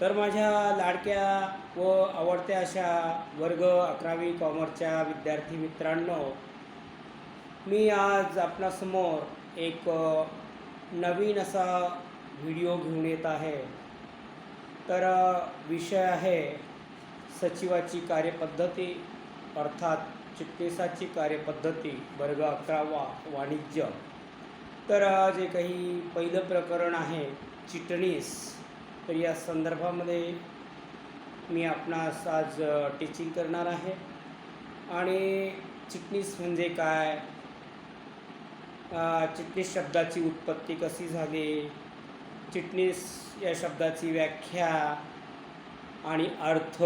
तर माझ्या लाडक्या व आवडत्या अशा वर्ग अकरावी कॉमर्सच्या विद्यार्थी मित्रांनो मी आज आपणासमोर एक नवीन असा व्हिडिओ घेऊन येत आहे. तर विषय आहे सचिवाची कार्यपद्धती अर्थात चिटणीसाची कार्यपद्धती वर्ग अकरावा वाणिज्य. तर जे काही पहिलं प्रकरण आहे चिटणीस. तर या संदर्भामध्ये मी आपणास आज टीचिंग करणार आहे. आणि चिटणीस म्हणजे काय? चिटणीस शब्दाची उत्पत्ती कशी झाली? चिटणीस या शब्दाची व्याख्या आणि अर्थ.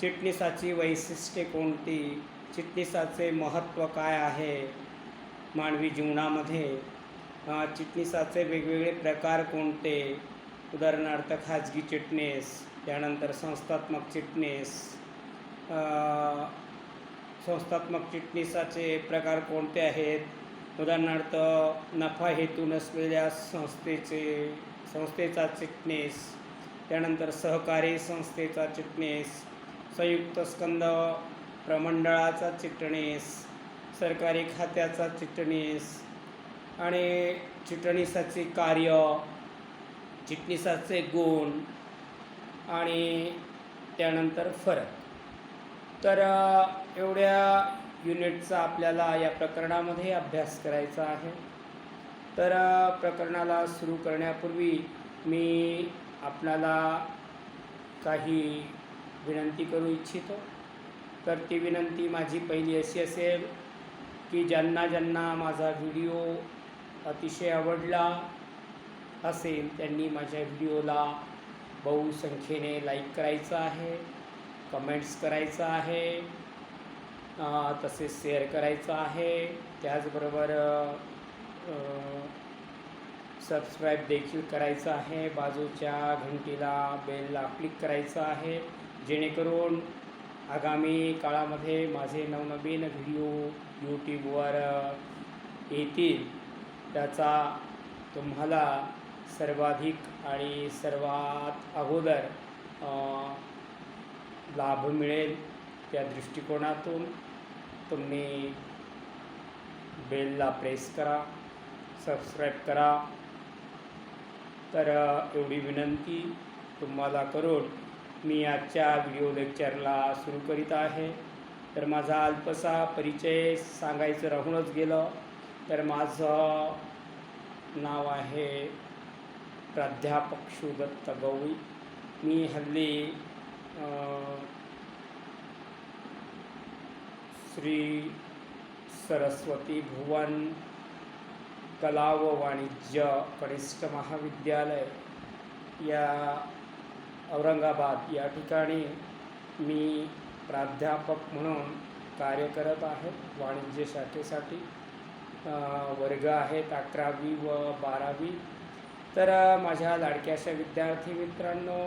चिटणीसाची वैशिष्ट्ये कोणती? चिटणीसाचे महत्त्व काय आहे मानवी जीवनामध्ये? चिटणीसाचे वेगवेगळे प्रकार कोणते? उदाहरणार्थ खाजगी चिटणीस त्यानंतर संस्थात्मक चिटणीस. संस्थात्मक चिटणीसाचे प्रकार कोणते आहेत? उदाहरणार्थ नफा हेतू नसलेल्या संस्थेचे संस्थेचा चिटणीस. त्यानंतर सहकारी संस्थेचा चिटणीस. संयुक्त स्कंद प्रमंडळाचा चिटणीस. सरकारी खात्याचा चिटणीस. आणि चिटणीसाचे कार्य चिटणीसाचे गुण आणि त्यानंतर फरक. तर एवढ्या युनिटचा आपल्याला या प्रकरणामध्ये अभ्यास करायचा आहे. तर प्रकरणाला सुरू करण्यापूर्वी मी आपणाला काही विनंती करू इच्छितो. तर ती विनंती माझी पहिली अशी असेल की ज्यांना ज्यांना माझा व्हिडिओ अतिशय आवडला असेल त्यांनी माझ्या व्हिडिओला बहुसंख्येने लाईक करायचं आहे कमेंट्स करायचं आहे तसेच शेअर करायचं आहे. त्याचबरोबर सबस्क्राईब देखील करायचं आहे. बाजूच्या घंटीला बेलला क्लिक करायचं आहे. जेणेकरून आगामी काळामध्ये माझे नवनवीन व्हिडिओ यूट्यूबवर येतील. त्याचा तुम्हाला सर्वाधिक आणि सर्वात अगोदर लाभ मिळेल त्या दृष्टिकोनातून. तुम्ही बेलला प्रेस करा सबस्क्राईब करा. तर एवढी विनंती तुम्हाला करून मी आजच्या व्हिडिओ लेक्चरला सुरू करीत आहे. तर माझा अल्पसा परिचय सांगायचं राहूनच गेलं. तर माझं नाव आहे प्राध्यापक शिवदत्त गवळी मी हल्ली श्री सरस्वती भुवन कला व वाणिज्य कनिष्ठ महाविद्यालय या औरंगाबाद या ठिकाणी मी प्राध्यापक म्हणून कार्य करत आहे. वाणिज्य शाखेसाठी वर्ग आहेत अकरावी व बारावी. तर माझ्या लाडक्याशा विद्यार्थी मित्रांनो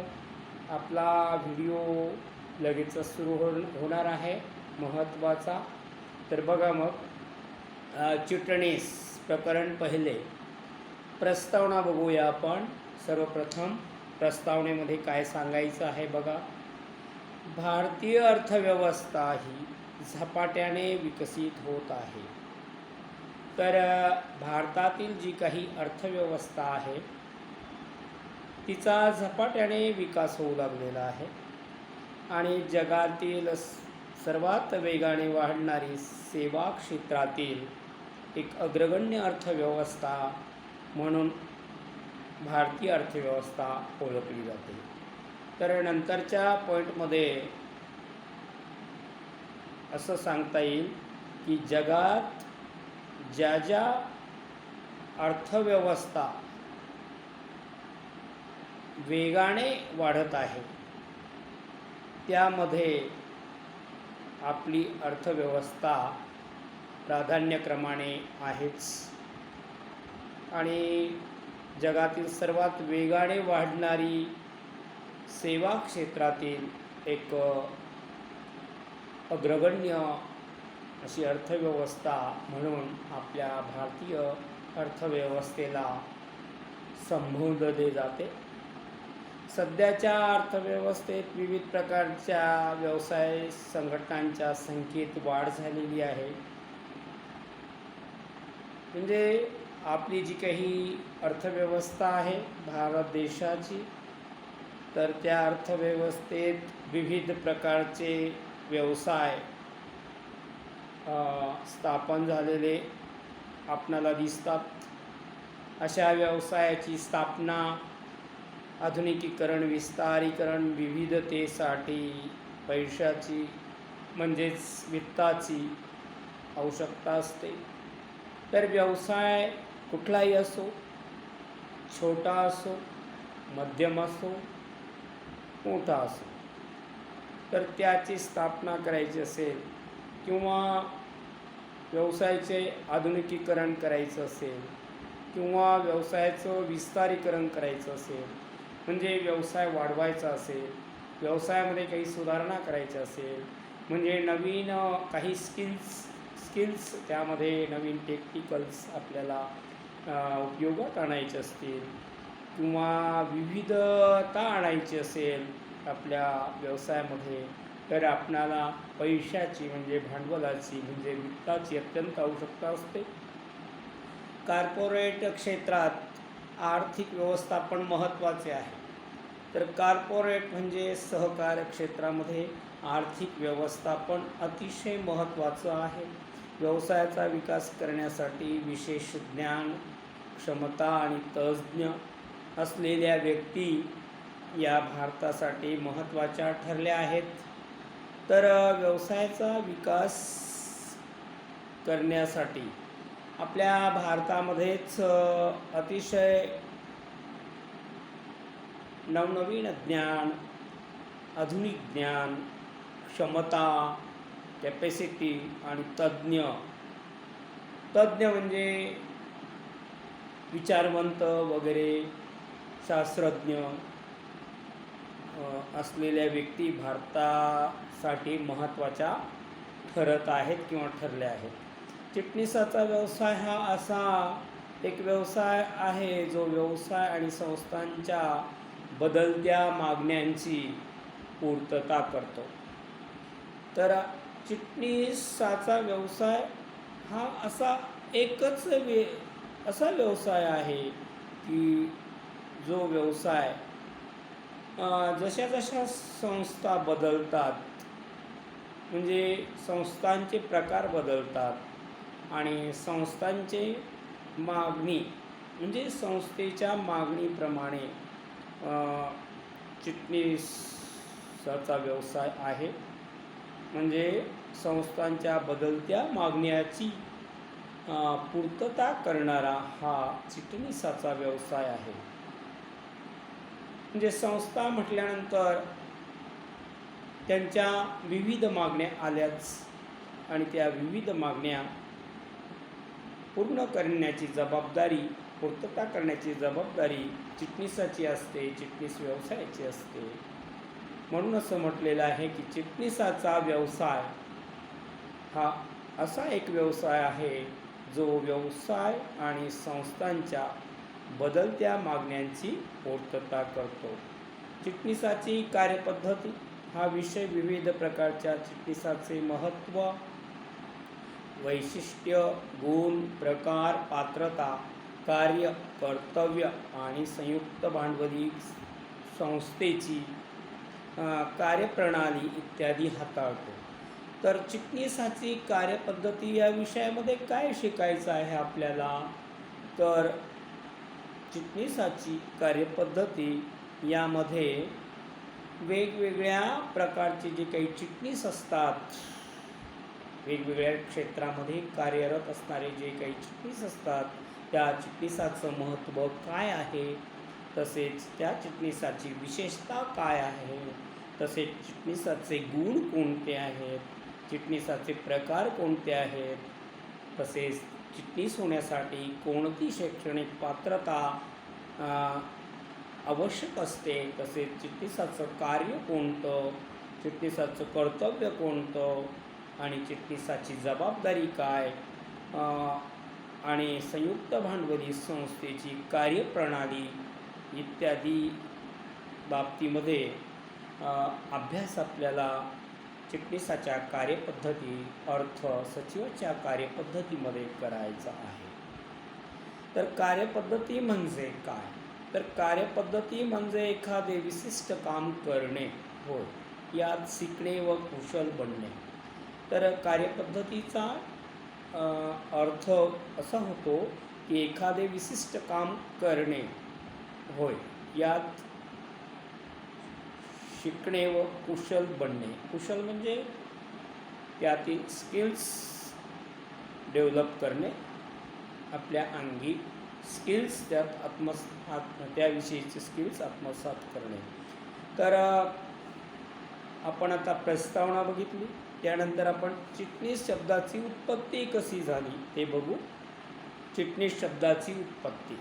आपला व्हिडिओ लगेचच सुरू हो होणार आहे महत्त्वाचा. तर बघा मग चिटणीस प्रकरण पहिले. प्रस्तावना बघूया आपण. सर्वप्रथम प्रस्तावनेमध्ये काय सांगायचं आहे बघा. भारतीय अर्थव्यवस्था ही झपाट्याने विकसित होत आहे. तर भारतातील जी काही अर्थव्यवस्था आहे तिचा झपाट्याने विकास होऊ लागलेला आहे. आणि जगातील सर्वात वेगाने वाढणारी सेवा क्षेत्रातील एक अग्रगण्य अर्थव्यवस्था म्हणून भारतीय अर्थव्यवस्था ओळखली जाते. तर नंतरच्या पॉईंटमध्ये असं सांगता येईल की जगात ज्या ज्या अर्थव्यवस्था वेगाने वाढत आहे त्यामध्ये आपली अर्थव्यवस्था प्राधान्यक्रमाने आहेच. आणि जगातील सर्वात वेगाने वाढणारी सेवा क्षेत्रातील एक अग्रगण्य अशी अर्थव्यवस्था म्हणून आपल्या भारतीय अर्थव्यवस्थेला संबोधले जाते. सध्याच्या अर्थव्यवस्थेत विविध प्रकारच्या व्यवसाय संघटनांच्या संख्येत वाढ झालेली आहे. म्हणजे आपली जी काही अर्थव्यवस्था आहे भारत देशाची तर त्या अर्थव्यवस्थेत विविध प्रकारचे व्यवसाय स्थापन झालेले आपणाला दिसतात. अशा व्यवसायाची स्थापना आधुनिकीकरण विस्तारीकरण विविधतेसाठी पैशाची म्हणजेच वित्ताची आवश्यकता असते. तर व्यवसाय कुठलाही असो छोटा असो मध्यम असो मोठा असो तर त्याची स्थापना करायची असेल किंवा व्यवसायाचे आधुनिकीकरण करायचं असेल किंवा व्यवसायाचं विस्तारीकरण करायचं असेल म्हणजे व्यवसाय वाढवायचा असेल व्यवसायामध्ये काही सुधारणा करायच्या असेल म्हणजे नवीन काही स्किल्स स्किल्स त्यामध्ये नवीन टेक्निकल्स आपल्याला उपयोगात आणायचे असतील किंवा विविधता आणायची असेल आपल्या व्यवसायामध्ये तर आपणाला पैशाची म्हणजे भांडवलाची म्हणजे वित्ताची अत्यंत आवश्यकता असते. कार्पोरेट क्षेत्रात आर्थिक व्यवस्थापन महत्त्वाचे आहे. तर कार्पोरेट म्हणजे सहकार क्षेत्रामध्ये आर्थिक व्यवस्थापन अतिशय महत्त्वाचं आहे. व्यवसायाचा विकास करण्यासाठी विशेष ज्ञान क्षमता आणि तज्ज्ञ असलेल्या व्यक्ती या भारतासाठी महत्त्वाच्या ठरल्या आहेत. तर व्यवसायाचा विकास करण्यासाठी आपल्या भारतामध्येच अतिशय नवनवीन ज्ञान आधुनिक ज्ञान क्षमता कॅपॅसिटी आणि तज्ज्ञ तज्ज्ञ म्हणजे विचारवंत वगैरे शास्त्रज्ञ असलेल्या व्यक्ती भारतासाठी महत्त्वाच्या ठरत आहेत किंवा ठरल्या आहेत. चिटणीसाचा व्यवसाय हा असा एक व्यवसाय आहे जो व्यवसाय आणि संस्थांच्या बदलत्या मागण्यांची पूर्तता करतो. तर चिटणीसाचा व्यवसाय हा असा एकच वे असा व्यवसाय आहे की जो व्यवसाय जशा जशा संस्था बदलतात म्हणजे संस्थांचे प्रकार बदलतात आणि संस्थांचे मागणी म्हणजे संस्थेच्या मागणीप्रमाणे चिटणीसाचा व्यवसाय आहे. म्हणजे संस्थांच्या बदलत्या मागण्याची पूर्तता करणारा हा चिटणीसाचा व्यवसाय आहे. म्हणजे संस्था म्हटल्यानंतर त्यांच्या विविध मागण्या आल्याच आणि त्या विविध मागण्या पूर्ण करण्याची जबाबदारी पूर्तता करण्याची जबाबदारी चिटणीसाची असते चिटणीस व्यवसायाची असते. म्हणून असं म्हटलेलं आहे की चिटणीसाचा व्यवसाय हा असा एक व्यवसाय आहे जो व्यवसाय आणि संस्थांच्या बदलत्या मागण्यांची पूर्तता करतो. चिटणीसाची कार्यपद्धती हा विषय विविध प्रकारच्या चिटणीसाचे महत्त्व वैशिष्ट्य गुण प्रकार पात्रता कार्य कर्तव्य आणि संयुक्त भांडवली संस्थेची कार्यप्रणाली इत्यादी हाताळतो. तर चिटणीसाची कार्यपद्धती या विषयामध्ये काय शिकायचं आहे आपल्याला? तर चिटणीसाची कार्यपद्धती यामध्ये वेगवेगळ्या प्रकारचे जे काही चिटणीस असतात वेगवेगळ्या क्षेत्रामध्ये कार्यरत असणारे जे काही चिटणीस असतात त्या चिटणीसाचं महत्त्व काय आहे? तसेच त्या चिटणीसाची विशेषता काय आहे? तसेच चिटणीसाचे गुण कोणते आहेत? चिटणीसाचे प्रकार कोणते आहेत? तसेच चिटणीस होण्यासाठी कोणती शैक्षणिक पात्रता आवश्यक असते? तसेच चिटणीसाचं कार्य कोणतं? चिटणीसाचं कर्तव्य कोणतं? आणि चिटणीसाची जबाबदारी काय? आणि संयुक्त भांडवली संस्थेची कार्यप्रणाली इत्यादी बाबतीमध्ये अभ्यास आपल्याला चिटणीसाच्या कार्यपद्धती अर्थ सचिवाच्या कार्यपद्धतीमध्ये करायचा आहे. तर कार्यपद्धती म्हणजे काय? तर कार्यपद्धती म्हणजे एखादे विशिष्ट काम करणे. होय यात शिकणे व कुशल बनणे. तर कार्यपद्धतीचा अर्थ असा होतो की एखादे विशिष्ट काम करणे. होय यात शिकणे व कुशल बनणे. कुशल म्हणजे त्यातील स्किल्स डेव्हलप करणे. आपल्या अंगी स्किल्स त्यात आत्मस आत्म त्याविषयीचे स्किल्स आत्मसात करणे. तर आपण आता प्रस्तावना बघितली. त्यानंतर आपण चिटणीस शब्दाची उत्पत्ती कशी झाली ते बघू. चिटणीस शब्दाची उत्पत्ती.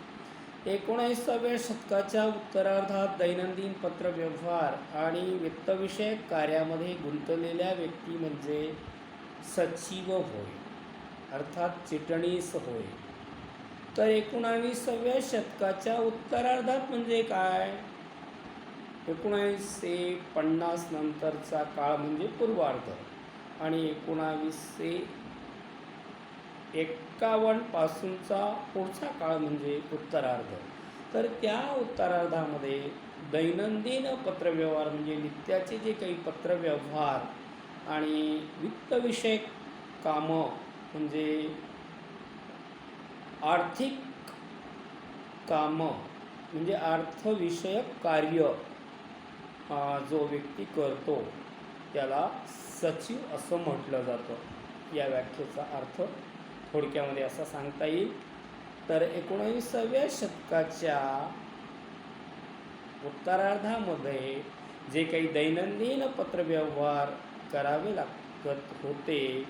एकोणीसाव्या शतकाच्या उत्तरार्धात दैनंदिन पत्रव्यवहार आणि वित्तविषयक कार्यामध्ये गुंतलेल्या व्यक्ती म्हणजे सचिव होय अर्थात चिटणीस होय. तर एकोणावीसाव्या शतकाच्या उत्तरार्धात म्हणजे काय? एकोणावीसशे पन्नास नंतरचा काळ म्हणजे पूर्वार्ध आणि एकोणावीसशे एक्कावन्नपासूनचा पुढचा काळ म्हणजे उत्तरार्ध. तर त्या उत्तरार्धामध्ये दैनंदिन पत्रव्यवहार म्हणजे नित्याचे जे काही पत्रव्यवहार आणि वित्तविषयक कामं म्हणजे आर्थिक कामं म्हणजे अर्थविषयक कार्य जो व्यक्ती करतो त्याला सचिव असं म्हटलं जातं. या व्याख्येचा अर्थ थोडक्यामध्ये असा सांगता येईल. तर एकोणविसाव्या शतकाच्या उत्तरार्धामध्ये जे काही दैनंदिन पत्रव्यवहार करावे लागत होते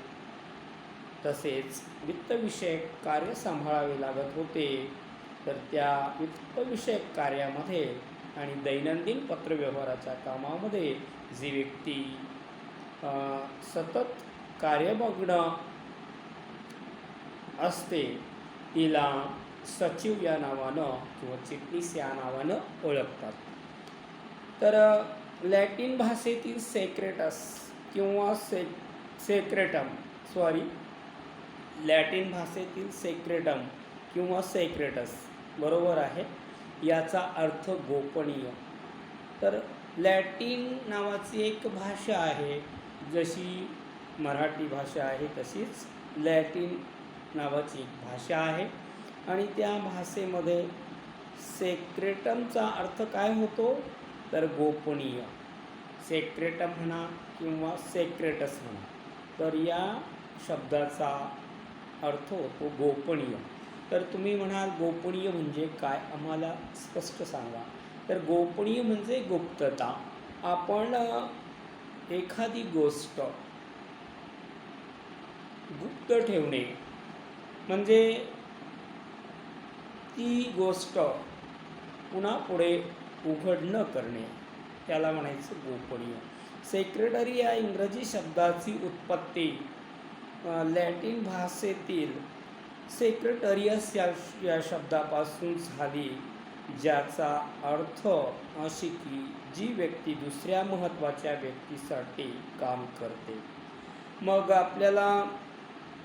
तसेच वित्तविषयक कार्य सांभाळावे लागत होते तर त्या वित्तविषयक कार्यामध्ये आणि दैनंदिन पत्रव्यवहाराच्या कामामध्ये जी व्यक्ती सतत कार्य बघणं असते तिला सचिव या नावानं किंवा चिटणीस या नावानं ओळखतात. तर लॅटिन भाषेतील सेक्रेटस किंवा से सेक्रेटम सॉरी लॅटिन भाषेतील सेक्रेटम किंवा सेक्रेटस बरोबर आहे याचा अर्थ गोपनीय. तर लॅटिन नावाची एक भाषा आहे जशी मराठी भाषा आहे तशीच लॅटिन नावाची एक भाषा आहे. आणि त्या भाषेमध्ये सेक्रेटमचा अर्थ काय होतो? तर गोपनीय. सेक्रेटम म्हणा किंवा सेक्रेटस म्हणा. तर या शब्दाचा अर्थ होतो गोपनीय. तर तुम्ही म्हणाल गोपनीय म्हणजे काय? आम्हाला स्पष्ट सांगा. तर गोपनीय म्हणजे गुप्तता. आपण एखादी गोष्ट गुप्त ठेवणे म्हणजे ती गोष्ट पुन्हा पुढे उघड न करणे त्याला म्हणायचं गोपनीय. सेक्रेटरी या इंग्रजी शब्दाची उत्पत्ती लॅटिन भाषेतील सेक्रेटरियस या या शब्दापासून झाली ज्याचा अर्थ अशी की जी व्यक्ती दुसऱ्या महत्त्वाच्या व्यक्तीसाठी काम करते. मग आपल्याला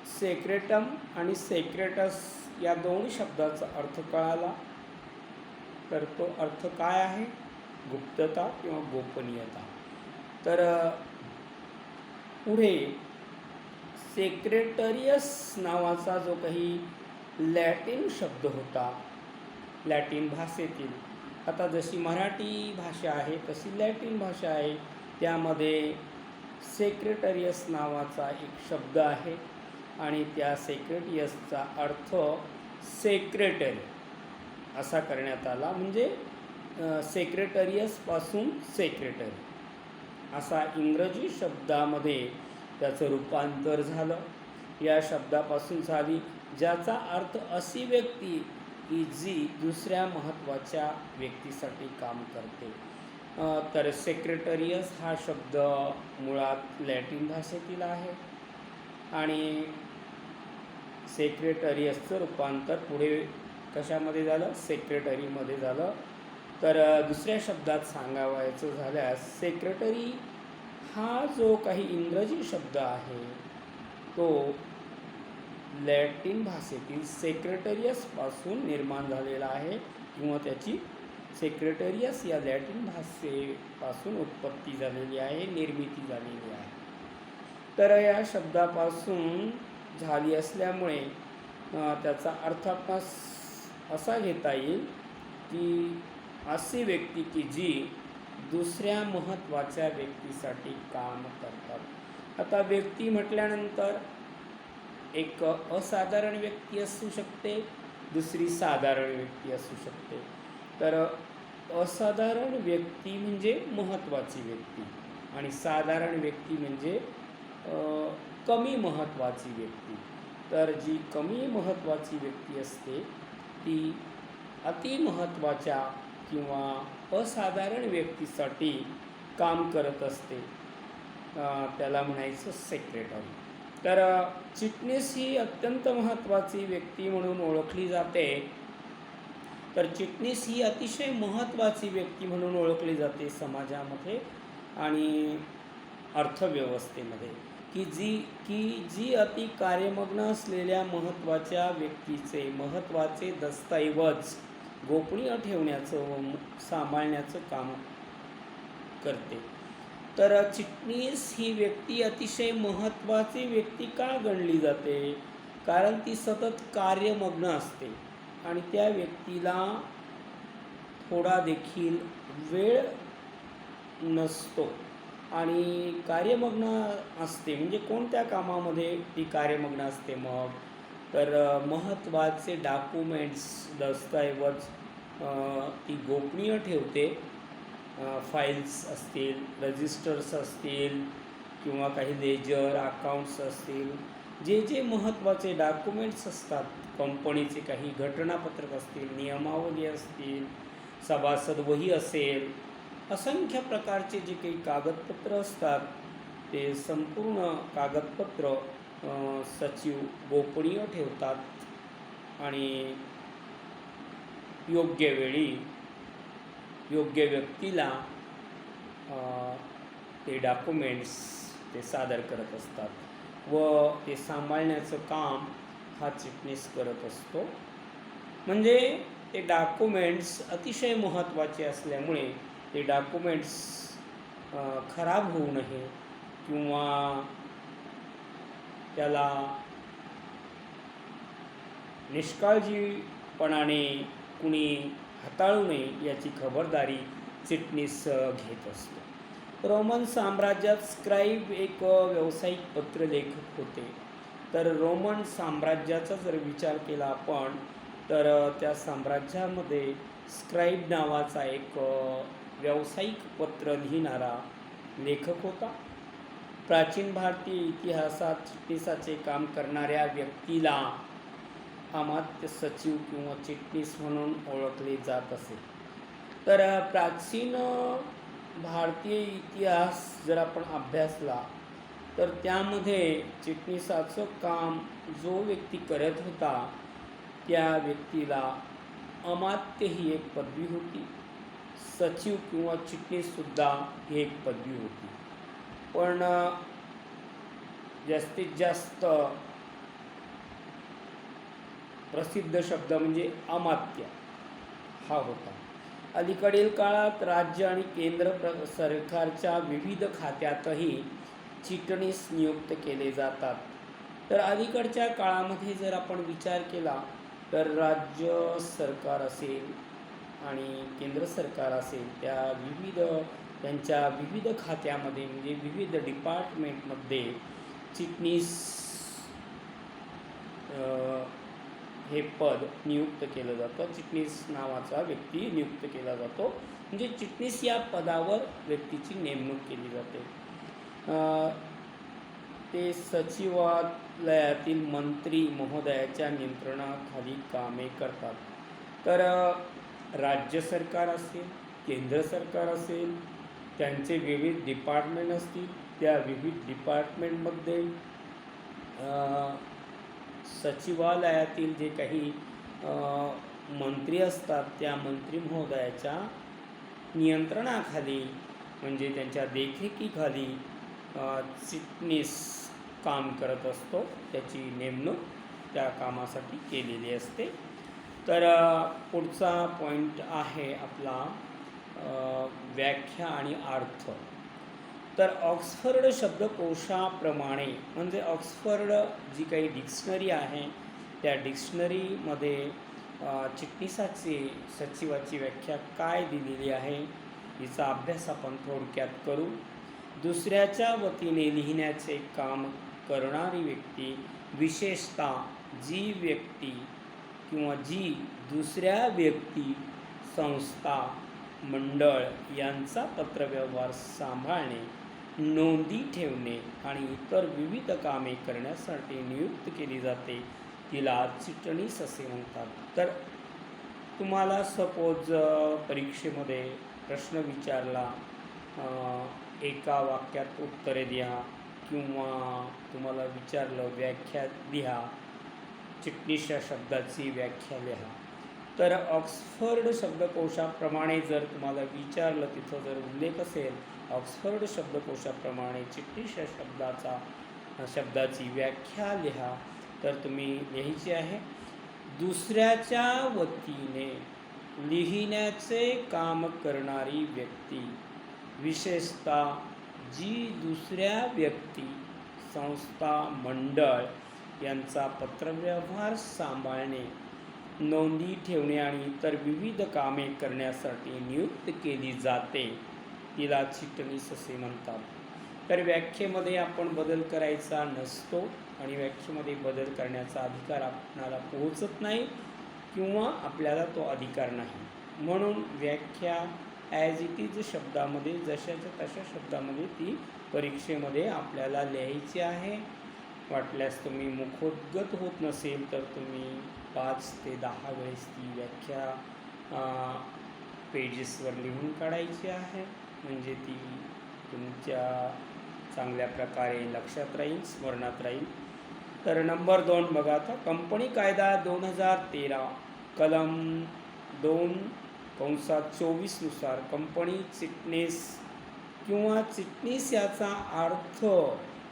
सेक्रेटम आणि सेक्रेटस या दोन शब्दाचा अर्थ कळाला. तर तो अर्थ काय आहे? गुप्तता किंवा गोपनीयता. तर पुढे सेक्रेटरियस नावाचा जो काही लॅटिन शब्द होता लॅटिन भाषेतील आता जशी मराठी भाषा आहे तशी लॅटिन भाषा आहे त्यामध्ये सेक्रेटरियस नावाचा एक शब्द आहे. आणि त्या सेक्रेटियसचा अर्थ सेक्रेटरी असा करण्यात आला. म्हणजे सेक्रेटरियसपासून सेक्रेटरी असा इंग्रजी शब्दामध्ये त्याचं रूपांतर झालं. या शब्दापासून झाली ज्याचा अर्थ अशी व्यक्ती की जी दुसऱ्या महत्त्वाच्या व्यक्तीसाठी काम करते. तर सेक्रेटरियस हा शब्द मुळात लॅटिन भाषेतील आहे. आणि सेक्रेटरियसचं रूपांतर. पुढे कशामध्ये झालं? सेक्रेटरीमध्ये झालं. तर दुसऱ्या शब्दात सांगावायचं झाल्यास सेक्रेटरी हा जो काही इंग्रजी शब्द आहे तो लॅटिन भाषेतील सेक्रेटरियसपासून निर्माण झालेला आहे किंवा त्याची सेक्रेटरियस या लॅटिन भाषेपासून उत्पत्ती झालेली आहे निर्मिती झालेली आहे. तर या शब्दापासून झाली असल्यामुळे त्याचा अर्थ आपणास असा घेता येईल की अशी व्यक्ती की जी दुसऱ्या महत्त्वाच्या व्यक्तीसाठी काम करतात. आता व्यक्ती म्हटल्यानंतर एक असाधारण व्यक्ती असू शकते दुसरी साधारण व्यक्ती असू शकते. तर असाधारण व्यक्ती म्हणजे महत्त्वाची व्यक्ती आणि साधारण व्यक्ती म्हणजे कमी महत्त्वाची व्यक्ती. तर जी कमी महत्त्वाची व्यक्ती असते ती अतिमहत्त्वाच्या किंवा असाधारण व्यक्तीसाठी काम करत असते. त्याला म्हणायचं सेक्रेटरी तर चिटणीस ही अत्यंत महत्त्वाची व्यक्ती म्हणून ओळखली जाते. तर चिटणीस ही अतिशय महत्त्वाची व्यक्ती म्हणून ओळखली जाते समाजामध्ये आणि अर्थव्यवस्थेमध्ये. की जी की जी अति कार्यमग्न असलेल्या महत्त्वाच्या व्यक्तीचे महत्त्वाचे दस्तऐवज गोपनीय ठेवण्याचं व सांभाळण्याचं काम करते. तर चिटणीस ही व्यक्ती अतिशय महत्त्वाची व्यक्ती का गणली जाते? कारण ती सतत कार्यमग्न असते आणि त्या व्यक्तीला थोडा देखील वेळ नसतो. आणि कार्यमग्न असते. म्हणजे कोणत्या कामामध्ये ती कार्यमग्न असते मग? तर महत्त्वाचे डॉक्युमेंट्स दस्तऐवज ती गोपनीय ठेवते. फाईल्स असतील रजिस्टर्स असतील किंवा काही लेजर अकाउंट्स असतील. जे जे महत्त्वाचे डॉक्युमेंट्स असतात कंपनीचे काही घटनापत्रक असतील नियमावली असतील सभासद वही असेल असंख्य प्रकारचे जे काही कागदपत्र असतात ते संपूर्ण कागदपत्र सचिव गोपनीय ठेवतात आणि योग्य वेळी योग्य व्यक्तीला ते डॉक्युमेंट्स ते सादर करत असतात व ते सांभाळण्याचं काम हा चिटणीस करत असतो. म्हणजे ते डॉक्युमेंट्स अतिशय महत्त्वाचे असल्यामुळे ते डॉक्युमेंट्स खराब होऊ नये किंवा त्याला निष्काळजीपणाने कुणी हाताळू नये याची खबरदारी चिटणीस घेत असतो. रोमन साम्राज्यात स्क्राईब एक व्यावसायिक पत्रलेखक होते. तर रोमन साम्राज्याचा जर विचार केला आपण तर त्या साम्राज्यामध्ये स्क्राईब नावाचा एक व्यावसायिक पत्र लिहिणारा लेखक होता. प्राचीन भारतीय इतिहासात चिटणीसाचे काम करणाऱ्या व्यक्तीला अमात्य सचिव किंवा चिटणीस म्हणून ओळखले जात असे. तर प्राचीन भारतीय इतिहास जर आपण अभ्यासला तर त्यामध्ये चिटणीसाचं काम जो व्यक्ती करत होता त्या व्यक्तीला अमात्य ही एक पदवी होती. सचिव किंवा चिटणीससुद्धा ही एक पदवी होती. पण जास्तीत जास्त प्रसिद्ध शब्द म्हणजे अमात्य हा होता. अलीकडील काळात राज्य आणि केंद्र प्र सरकारच्या विविध खात्यातही चिटणीस नियुक्त केले जातात. तर अलीकडच्या काळामध्ये जर आपण विचार केला तर राज्य सरकार असेल आणि केंद्र सरकार असेल त्या विविध त्यांच्या विविध खात्यामध्ये म्हणजे विविध डिपार्टमेंटमध्ये चिटणीस हे पद नियुक्त केलं जातं. चिटणीस नावाचा व्यक्ती नियुक्त केला जातो. म्हणजे चिटणीस या पदावर व्यक्तीची नेमणूक केली जाते. ते सचिवालयातील मंत्री महोदयाच्या नियंत्रणाखाली कामे करतात. तर राज्य सरकार असेल केंद्र सरकार असेल त्यांचे विविध डिपार्टमेंट असतील त्या विविध डिपार्टमेंटमध्ये सचिवालयातील जे काही मंत्री असतात त्या मंत्री महोदयाच्या नियंत्रणाखाली म्हणजे त्यांच्या देखरेखीखाली चिटणीस काम करत असतो त्याची नेमणूक त्या कामासाठी केलेली असते. तर पुढचा पॉईंट आहे आपला व्याख्या आणि अर्थ. तर ऑक्सफर्ड शब्दकोशाप्रमाणे म्हणजे ऑक्सफर्ड जी काही डिक्शनरी आहे त्या डिक्शनरीमध्ये चिटणीसाची सचिवाची व्याख्या काय दिलेली आहे हिचा अभ्यास आपण थोडक्यात करू. दुसऱ्याच्या वतीने लिहिण्याचे काम करणारी व्यक्ती विशेषतः जी व्यक्ती किंवा जी दुसऱ्या व्यक्ती संस्था मंडळ यांचा पत्रव्यवहार सांभाळणे नोंदी ठेवणे आणि इतर विविध कामे करण्यासाठी नियुक्त केली जाते तिला चिटणीस असे म्हणतात. तर तुम्हाला सपोज परीक्षेमध्ये प्रश्न विचारला एका वाक्यात उत्तरे द्या किंवा तुम्हाला विचारलं व्याख्या लिहा चिटणीस या शब्दाची व्याख्या लिहा. तर ऑक्सफर्ड शब्दकोशाप्रमाणे जर तुम्हाला विचारलं तिथं जर उल्लेख असेल ऑक्सफर्ड शब्दकोशाप्रमाणे चिटणीस या शब्दाचा शब्दाची व्याख्या लिहा. तर तुम्ही लिहायची आहे दुसऱ्याच्या वतीने लिहिण्याचे काम करणारी व्यक्ती विशेषतः जी दुसऱ्या व्यक्ती संस्था मंडळ यांचा पत्रव्यवहार सांभाळणे नोंदी ठेवणे आणि इतर विविध कामे करण्यासाठी नियुक्त केली जाते. तिला चिटणीस असे म्हणतात. तर व्याख्येमध्ये आपण बदल करायचा नसतो आणि व्याख्येमध्ये बदल करण्याचा अधिकार आपणाला पोहोचत नाही किंवा आपल्याला तो अधिकार नाही. म्हणून व्याख्या ॲज इट इज शब्दामध्ये जशाच्या तशा शब्दामध्ये ती परीक्षेमध्ये आपल्याला लिहायची आहे. वाटल्यास तुम्ही मुखोद्गत होत नसेल तर तुम्ही पाच ते दहा वेळेस ती व्याख्या पेजेसवर लिहून काढायची आहे. म्हणजे ती तुमच्या चांगल्या प्रकारे लक्षात राहील स्मरणात राहील. तर नंबर दोन बघा आता. कंपनी कायदा दोन हजार तेरा कलम दोन कंसात चोवीसनुसार कंपनी चिटणीस किंवा चिटणीस याचा अर्थ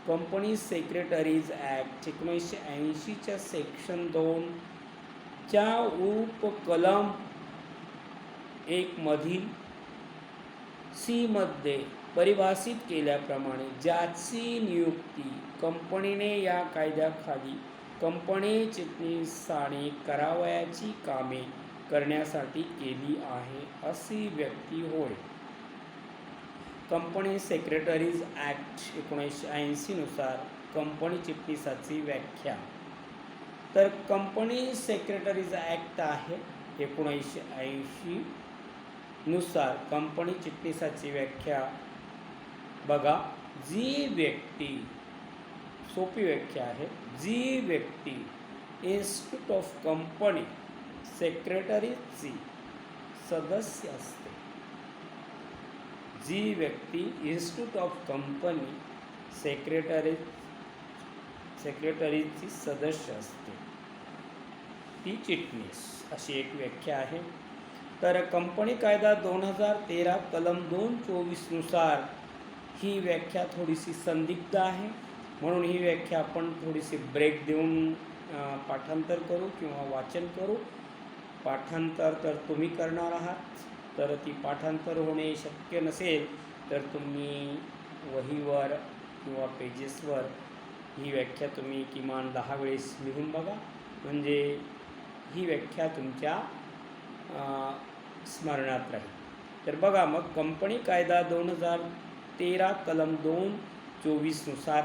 कंपनी सेक्रेटरीज ॲक्ट एकोणीसशे ऐंशीच्या सेक्शन दोनच्या उपकलम एकमधील सीमध्ये परिभाषित केल्याप्रमाणे ज्याची नियुक्ती कंपनीने या कायद्याखाली कंपनी चिटणीसाने करावयाची कामे करण्यासाठी केली आहे अशी व्यक्ती होय. कंपनी सेक्रेटरीज ॲक्ट एकोणीसशे ऐंशीनुसार कंपनी चिटणीसाची व्याख्या. तर कंपनी सेक्रेटरीज ॲक्ट आहे एकोणीसशे ऐंशीनुसार कंपनी चिटणीसाची व्याख्या. बघा जी व्यक्ती सोपी व्याख्या आहे जी व्यक्ती इन्स्टिट्यूट ऑफ कंपनी सेक्रेटरीची सदस्य असते जी व्यक्ती इन्स्टिट्यूट ऑफ कंपनी सेक्रेटरी सेक्रेटरीची सदस्य असते. ती चिटणीस अशी एक व्याख्या आहे. तर कंपनी कायदा दोन हजार तेरा कलम दोन चोवीसनुसार ही व्याख्या थोडीशी संदिग्ध आहे. म्हणून ही व्याख्या आपण थोडीशी ब्रेक देऊन पाठांतर करू किंवा वाचन करू. पाठांतर तर तुम्ही करणार आहात. तर ती पाठांतर होणे शक्य नसेल तर तुम्ही वहीवर किंवा पेजेसवर ही व्याख्या तुम्ही किमान दहा वेळेस लिहून बघा. म्हणजे ही व्याख्या तुमच्या स्मरणात राहील. तर बघा मग कंपनी कायदा दोन हजार तेरा कलम दोन चोवीसनुसार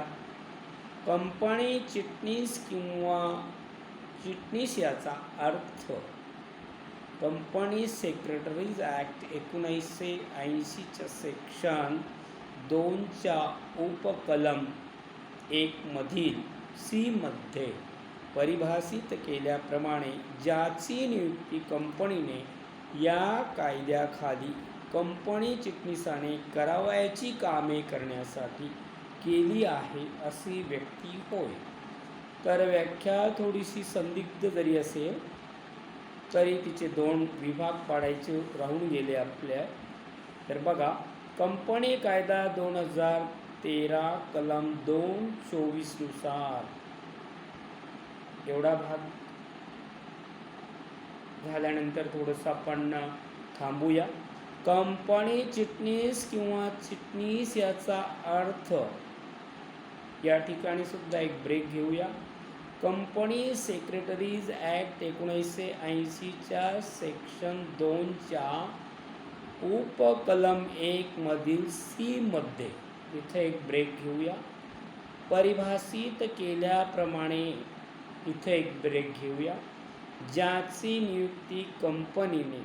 कंपनी चिटणीस किंवा चिटणीस याचा अर्थ कंपनी सेक्रेटरीज ॲक्ट एकोणीसशे ऐंशीच्या सेक्शन दोनच्या उपकलम एकमधील सीमध्ये परिभाषित केल्याप्रमाणे ज्याची नियुक्ती कंपनीने या कायद्याखाली कंपनी चिटणीसाने करावयाची कामे करण्यासाठी केली आहे अशी व्यक्ती होय. तर व्याख्या थोडीशी संदिग्ध जरी असेल तरी तिचे दोन विभाग पाडायचे राहून गेले आपल्या. तर बघा कंपनी कायदा दोन हजार तेरा कलम दोन चोवीसनुसार एवढा भाग झाल्यानंतर थोडंसं आपण थांबूया. कंपनी चिटणीस किंवा चिटणीस याचा अर्थ या ठिकाणी सुद्धा एक ब्रेक घेऊया. कंपनी सेक्रेटरीज ॲक्ट एकोणीसशे ऐंशीच्या सेक्शन दोनच्या उपकलम एकमधील सीमध्ये इथे एक ब्रेक घेऊया परिभाषित केल्याप्रमाणे इथे एक ब्रेक घेऊया ज्याची नियुक्ती कंपनीने